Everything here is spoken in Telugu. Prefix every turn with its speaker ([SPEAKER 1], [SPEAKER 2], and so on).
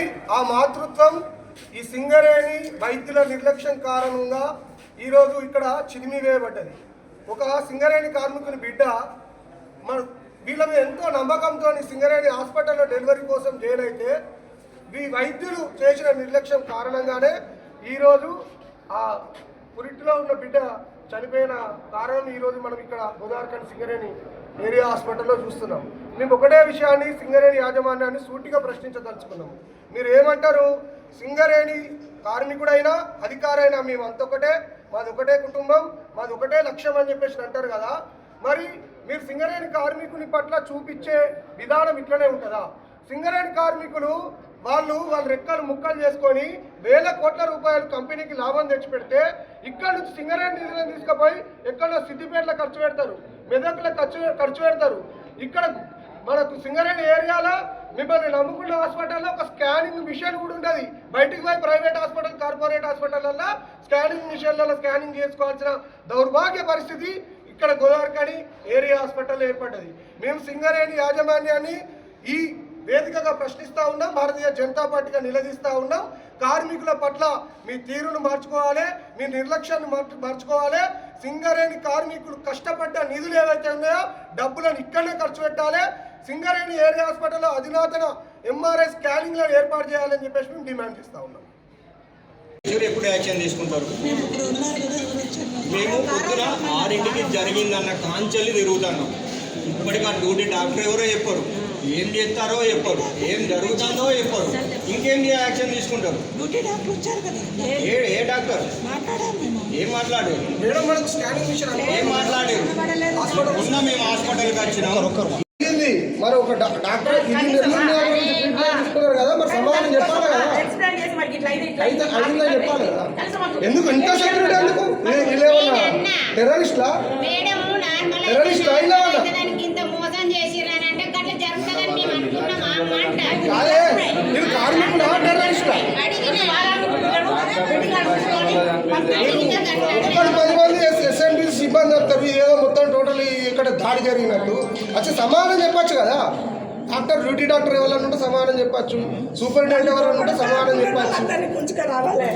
[SPEAKER 1] మరి ఆ మాతృత్వం ఈ సింగరేణి వైద్యుల నిర్లక్ష్యం కారణంగా ఈరోజు ఇక్కడ చిదిమి వేయబడ్డది ఒక సింగరేణి కార్మికుని బిడ్డ మన వీళ్ళ మీద ఎంతో నమ్మకంతో సింగరేణి హాస్పిటల్లో డెలివరీ కోసం జైలు ఈ వైద్యులు చేసిన నిర్లక్ష్యం కారణంగానే ఈరోజు ఆ పురిటిలో ఉన్న బిడ్డ చనిపోయిన కారణం ఈరోజు మనం ఇక్కడ గోదావరిఖండ్ సింగరేణి ఏరియా హాస్పిటల్లో చూస్తున్నాం. మేము ఒకటే విషయాన్ని సింగరేణి యాజమాన్యాన్ని సూటిగా ప్రశ్నించదలుచుకున్నాం మీరు ఏమంటారు? సింగరేణి కార్మికుడైనా అధికారైనా మేము అంతొకటే మాది ఒకటే కుటుంబం మాది ఒకటే లక్ష్యం అని చెప్పేసి అంటారు కదా? మరి మీరు సింగరేణి కార్మికుని పట్ల చూపించే విధానం ఇట్లనే ఉంటుందా? సింగరేణి కార్మికులు వాళ్ళు వాళ్ళ రెక్కలు ముక్కలు చేసుకొని వేల కోట్ల రూపాయలు కంపెనీకి లాభం తెచ్చిపెడితే ఇక్కడ నుంచి సింగరేణి నిధులను తీసుకుపోయి ఎక్కడో సిద్దిపేటలో ఖర్చు పెడతారు మెదక్లో ఖర్చు ఖర్చు పెడతారు. ఇక్కడ మనకు సింగరేణి ఏరియాలో మిమ్మల్ని నమ్ముకున్న హాస్పిటల్లో ఒక స్కానింగ్ మిషన్ కూడా ఉంటుంది బయటికి పోయి ప్రైవేట్ హాస్పిటల్ కార్పొరేట్ హాస్పిటల్లో స్కానింగ్ మిషన్లలో స్కానింగ్ చేసుకోవాల్సిన దౌర్భాగ్య పరిస్థితి ఇక్కడ గోదావరికని ఏరియా హాస్పిటల్ ఏర్పడ్డది. మేము సింగరేణి యాజమాన్యాన్ని ఈ వేదికగా ప్రశ్నిస్తూ ఉన్నాం. భారతీయ జనతా పార్టీగా నిలదీస్తూ ఉన్నాం. కార్మికుల పట్ల మీ తీరును మార్చుకోవాలి మీ నిర్లక్ష్యాన్ని మార్చుకోవాలి. సింగరేణి కార్మికులు కష్టపడ్డ నిధులు ఏవైతే ఉన్నాయో డబ్బులను ఇక్కడనే ఖర్చు పెట్టాలి. సింగరేణి ఏరియా హాస్పిటల్లో అధునాతన ఎంఆర్ఐ స్కానింగ్లను ఏర్పాటు చేయాలని చెప్పేసి మేము డిమాండ్ చేస్తూ ఉన్నాం.
[SPEAKER 2] మీరు ఎప్పుడు యాక్షన్ తీసుకుంటారు? మేము పొద్దున ఆరింటికి జరిగిందన్న కాంచెల్లి తిరుగుతున్నాం. ఇప్పటికీ ఆ డ్యూటీ డాక్టర్ ఎవరో చెప్పరు. ఏం చేస్తారో చెప్పరు. ఏం జరుగుతుందో చెప్పరు. ఇంకేం యాక్షన్ తీసుకుంటారు?
[SPEAKER 3] డ్యూటీ డాక్టర్ వచ్చారు కదా.
[SPEAKER 2] ఏ ఏ డాక్టర్? ఏం మాట్లాడారు?
[SPEAKER 1] మేడం మనకు స్కానింగ్ మిషన్
[SPEAKER 2] ఏం మాట్లాడారు? మొన్న మేము హాస్పిటల్కి వచ్చినాం.
[SPEAKER 1] అయింది మరి ఒక డాక్టర్ కదా మరి సమాధానం చెప్పాలి కదా.
[SPEAKER 4] ఎక్స్ప్లెయిన్ చేసి వాడికి ఇట్లా అయింది,
[SPEAKER 1] అయితే చెప్పాలి కదా. ఎందుకు ఇంత సెక్యూరిటీ ఎందుకు? టెర్రరిస్ట్లా
[SPEAKER 5] మేడము
[SPEAKER 1] పది మంది ఎస్ఎండి సిబ్బంది వస్తారు ఏదో మొత్తం టోటల్ ఇక్కడ దాడి జరిగినట్టు వచ్చి సమాధానం చెప్పచ్చు కదా డాక్టర్ డ్యూటీ డాక్టర్ ఎవరైనా ఉంటే సమాధానం చెప్పచ్చు సూపరింటెండెంట్ ఎవరైనా ఉంటే సమాధానం చెప్పచ్చు
[SPEAKER 3] రావాలి